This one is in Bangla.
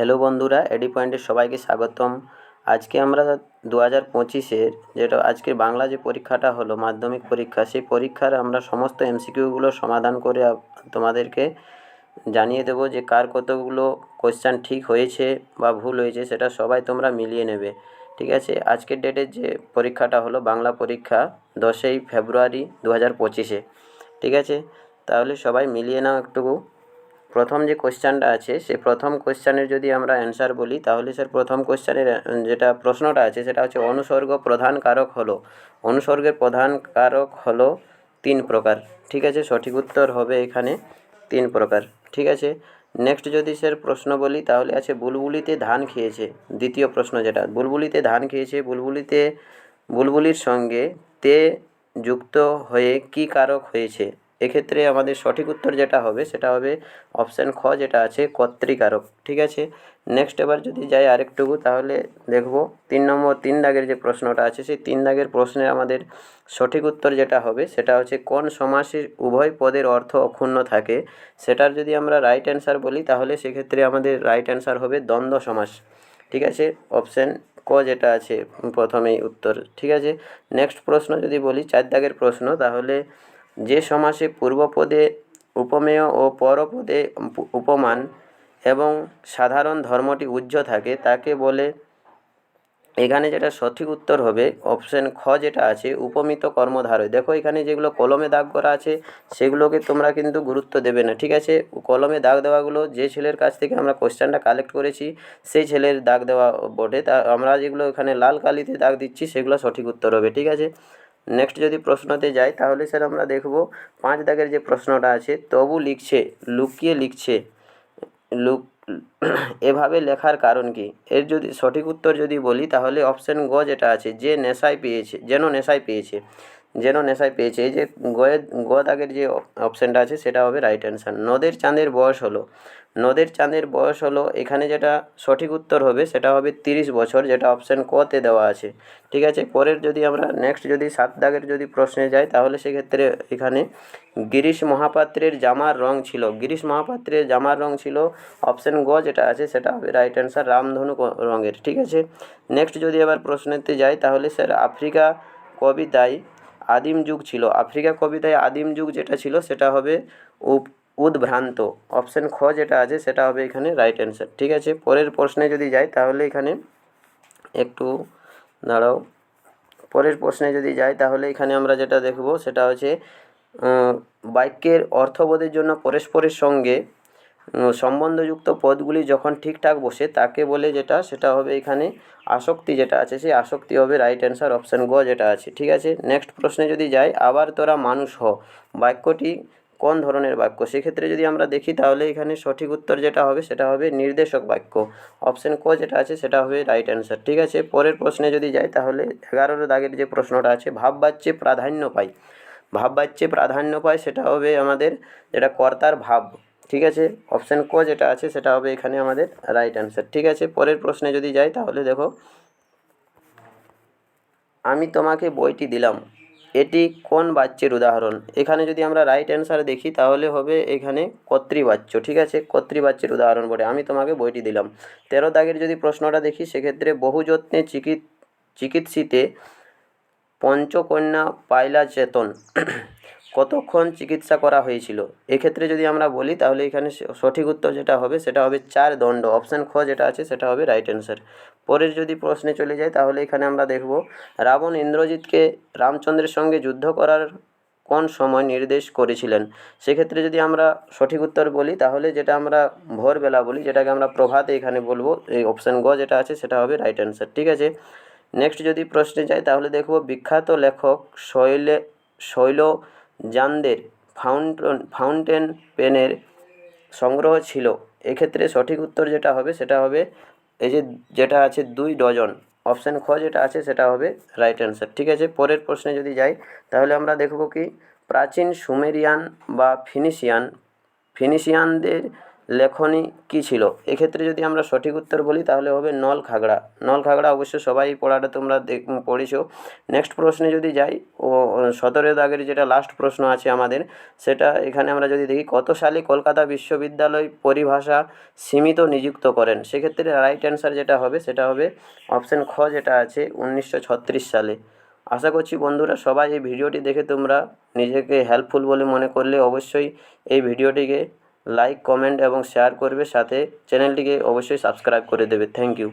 হ্যালো বন্ধুরা, এডি পয়েন্টের সবাইকে স্বাগতম। আজকে আমরা দু হাজার পঁচিশের যেটা আজকের বাংলা যে পরীক্ষাটা হলো, মাধ্যমিক পরীক্ষা, সেই পরীক্ষার আমরা সমস্ত এমসিকিউগুলো সমাধান করে তোমাদেরকে জানিয়ে দেবো যে কার কতগুলো কোয়েশ্চান ঠিক হয়েছে বা ভুল হয়েছে, সেটা সবাই তোমরা মিলিয়ে নেবে। ঠিক আছে? আজকের ডেটের যে পরীক্ষাটা হলো, বাংলা পরীক্ষা দশই ফেব্রুয়ারি দু হাজার পঁচিশে। ঠিক আছে? তাহলে সবাই মিলিয়ে নাও একটু প্রথম যে কোশ্চেনটা আছে সেই প্রথম কোশ্চেনের যদি আমরা অ্যান্সার বলি, তাহলে স্যার প্রথম কোশ্চেনের যেটা প্রশ্নটা আছে, সেটা হচ্ছে অনুসর্গ প্রধান কারক হলো। অনুসর্গের প্রধান কারক হলো তিন প্রকার। ঠিক আছে? সঠিক উত্তর হবে এখানে তিন প্রকার। ঠিক আছে? নেক্সট যদি স্যার প্রশ্ন বলি, তাহলে আছে বুলবুলিতে ধান খেয়েছে। দ্বিতীয় প্রশ্ন যেটা, বুলবুলিতে ধান খেয়েছে, বুলবুলিতে, বুলবুলির সঙ্গে তে যুক্ত হয়ে কী কারক হয়েছে? এক্ষেত্রে আমাদের সঠিক উত্তর যেটা হবে, সেটা হবে অপশান খ যেটা আছে কর্তৃকারক ঠিক আছে? নেক্সট এবার যদি যাই আরেকটুকু, তাহলে দেখব তিন নম্বর, তিন দাগের যে প্রশ্নটা আছে, সেই তিন দাগের প্রশ্নে আমাদের সঠিক উত্তর যেটা হবে, সেটা হচ্ছে কোন সমাসের উভয় পদের অর্থ অক্ষুণ্ণ থাকে? সেটার যদি আমরা রাইট অ্যান্সার বলি, তাহলে সেক্ষেত্রে আমাদের রাইট অ্যান্সার হবে দ্বন্দ্ব সমাস, ঠিক আছে? অপশান ক যেটা আছে, প্রথমেই উত্তর, ঠিক আছে? নেক্সট প্রশ্ন যদি বলি, চার দাগের প্রশ্ন, তাহলে যে সমাসে পূর্বপদে উপমেয় ও পরপদে উপমান এবং সাধারণ ধর্মটি উজ্জ্ব থাকে, তাকে বলে এখানে যেটা সঠিক উত্তর হবে অপশন খ যেটা আছে, উপমিত কর্মধারয়। দেখো এখানে যেগুলো কলমে দাগ করা আছে, সেগুলোকে তোমরা কিন্তু গুরুত্ব দেবে না, ঠিক আছে? কলমে দাগ দেওয়াগুলো যে ছেলের কাছ থেকে আমরা কোশ্চেনটা কালেক্ট করেছি, সেই ছেলের দাগ দেওয়া বটে। তা আমরা যেগুলো এখানে লাল কালিতে দাগ দিচ্ছি, সেগুলো সঠিক উত্তর হবে, ঠিক আছে? নেক্সট যদি প্রশ্নতে যাই, তাহলে স্যার আমরা দেখব পাঁচ দাগের যে প্রশ্নটা আছে, তবু লিখছে, লুকিয়ে লিখছে, লুক, এভাবে লেখার কারণ কি? এর যদি, সঠিক উত্তর যদি বলি, তাহলে অপশন গ যেটা আছে, যে নেশায় পেয়েছে, যেন নেশায় পেয়েছে। যেন নেশায় পেয়েছে। এই যে গয়ের গ দাগের যে অপশানটা আছে, সেটা হবে রাইট অ্যান্সার নদের চাঁদের বয়স হলো। নদের চাঁদের বয়স হলো, এখানে যেটা সঠিক উত্তর হবে, সেটা হবে তিরিশ বছর, যেটা অপশান কতে দেওয়া আছে। ঠিক আছে? পরের যদি আমরা নেক্সট যদি সাত দাগের যদি প্রশ্নে যাই, তাহলে সেক্ষেত্রে এখানে গিরিশ মহাপাত্রের জামার রং ছিল। গিরিশ মহাপাত্রের জামার রং ছিল অপশান গ যেটা আছে, সেটা হবে রাইট অ্যান্সার রামধনু রঙের। ঠিক আছে? নেক্সট যদি আবার প্রশ্নেতে যাই, তাহলে স্যার আফ্রিকা কবিতায় আদিম যুগ ছিল। আফ্রিকা কবিতায় আদিম যুগ যেটা ছিল, সেটা হবে উদ্ভ্রান্ত। অপশান খ যেটা আছে, সেটা হবে এখানে রাইট অ্যান্সার ঠিক আছে? পরের প্রশ্নে যদি যাই, তাহলে এখানে একটু দাঁড়াও। পরের প্রশ্নে যদি যাই, তাহলে এখানে আমরা যেটা দেখব, সেটা হচ্ছে বাক্যের অর্থবোধের জন্য পরস্পরের সঙ্গে সম্বন্ধযুক্ত পদগুলি যখন ঠিকঠাক বসে, তাকে বলে যেটা, সেটা হবে এখানে আসক্তি যেটা আছে, সেই আসক্তি হবে রাইট অ্যান্সার অপশান গ যেটা আছে। ঠিক আছে? নেক্সট প্রশ্নে যদি যাই, আবার তোরা মানুষ হ। বাক্যটি কোন ধরনের বাক্য? সেক্ষেত্রে যদি আমরা দেখি, তাহলে এখানে সঠিক উত্তর যেটা হবে, সেটা হবে নির্দেশক বাক্য। অপশান ক যেটা আছে, সেটা হবে রাইট অ্যান্সার ঠিক আছে? পরের প্রশ্নে যদি যাই, তাহলে এগারোর দাগের যে প্রশ্নটা আছে, ভাববাচ্যে প্রাধান্য পায় ভাববাচ্যে প্রাধান্য পায়, সেটা হবে আমাদের যেটা কর্তার ভাব। ঠিক আছে? অপশান ক যেটা আছে সেটা হবে এখানে আমাদের রাইট অ্যান্সার ঠিক আছে? পরের প্রশ্নে যদি যাই তাহলে দেখো, আমি তোমাকে বইটি দিলাম। এটি কোন বাচ্যের উদাহরণ? এখানে যদি আমরা রাইট অ্যান্সার দেখি তাহলে হবে এখানে কর্তৃবাচ্য ঠিক আছে? কর্তৃবাচ্যের উদাহরণ বলে আমি তোমাকে বইটি দিলাম। তেরো দাগের যদি প্রশ্নটা দেখি সেক্ষেত্রে বহু যত্নে চিকিৎ, চিকিৎসিতে পঞ্চকন্যা পাইলা চেতন কতক্ষণ চিকিৎসা করা হয়েছিল? এক্ষেত্রে যদি আমরা বলি, তাহলে এখানে সঠিক উত্তর যেটা হবে, সেটা হবে চার দণ্ড। অপশান খ যেটা আছে, সেটা হবে রাইট অ্যান্সার পরের যদি প্রশ্নে চলে যাই, তাহলে এখানে আমরা দেখব, রাবণ ইন্দ্রজিৎকে রামচন্দ্রের সঙ্গে যুদ্ধ করার কোন সময় নির্দেশ করেছিলেন? সেক্ষেত্রে যদি আমরা সঠিক উত্তর বলি, তাহলে যেটা আমরা ভোরবেলা বলি, যেটাকে আমরা প্রভাতে এখানে বলব, এই অপশান গ যেটা আছে, সেটা হবে রাইট অ্যান্সার ঠিক আছে? নেক্সট যদি প্রশ্নে যাই, তাহলে দেখব বিখ্যাত লেখক শৈলে, শৈল জানদের ফাউন্টেন ফাউন্টেন পেনের সংগ্রহ ছিল। এক্ষেত্রে সঠিক উত্তর যেটা হবে, সেটা হবে এই যে যেটা আছে দুই ডজন। অপশান খ যেটা আছে, সেটা হবে রাইট অ্যান্সার। ঠিক আছে, পরের প্রশ্নে যদি যাই, তাহলে আমরা দেখব কি? প্রাচীন সুমেরিয়ান বা ফিনিশিয়ান, ফিনিশিয়ানদের লেখনী কী ছিল? এক্ষেত্রে যদি আমরা সঠিক উত্তর বলি, তাহলে হবে নল খাগড়া। নল খাগড়া অবশ্য সবাই পড়াটা তোমরা দেখ, পড়েছো। নেক্সট প্রশ্নে যদি যাই, ও সতেরো দাগের যেটা লাস্ট প্রশ্ন আছে আমাদের, সেটা এখানে আমরা যদি দেখি, কত সালে কলকাতা বিশ্ববিদ্যালয় পরিভাষা সীমিত নিযুক্ত করেন? সেক্ষেত্রে রাইট অ্যান্সার যেটা হবে, সেটা হবে অপশান খ যেটা আছে, উনিশশো ছত্রিশ সালে। আশা করছি বন্ধুরা, সবাই এই ভিডিওটি দেখে তোমরা নিজেকে হেল্পফুল বলে মনে করলে অবশ্যই এই ভিডিওটিকে লাইক কমেন্ট এবং শেয়ার করবে। সাথে চ্যানেলটিকে অবশ্যই সাবস্ক্রাইব করে দেবে। Thank you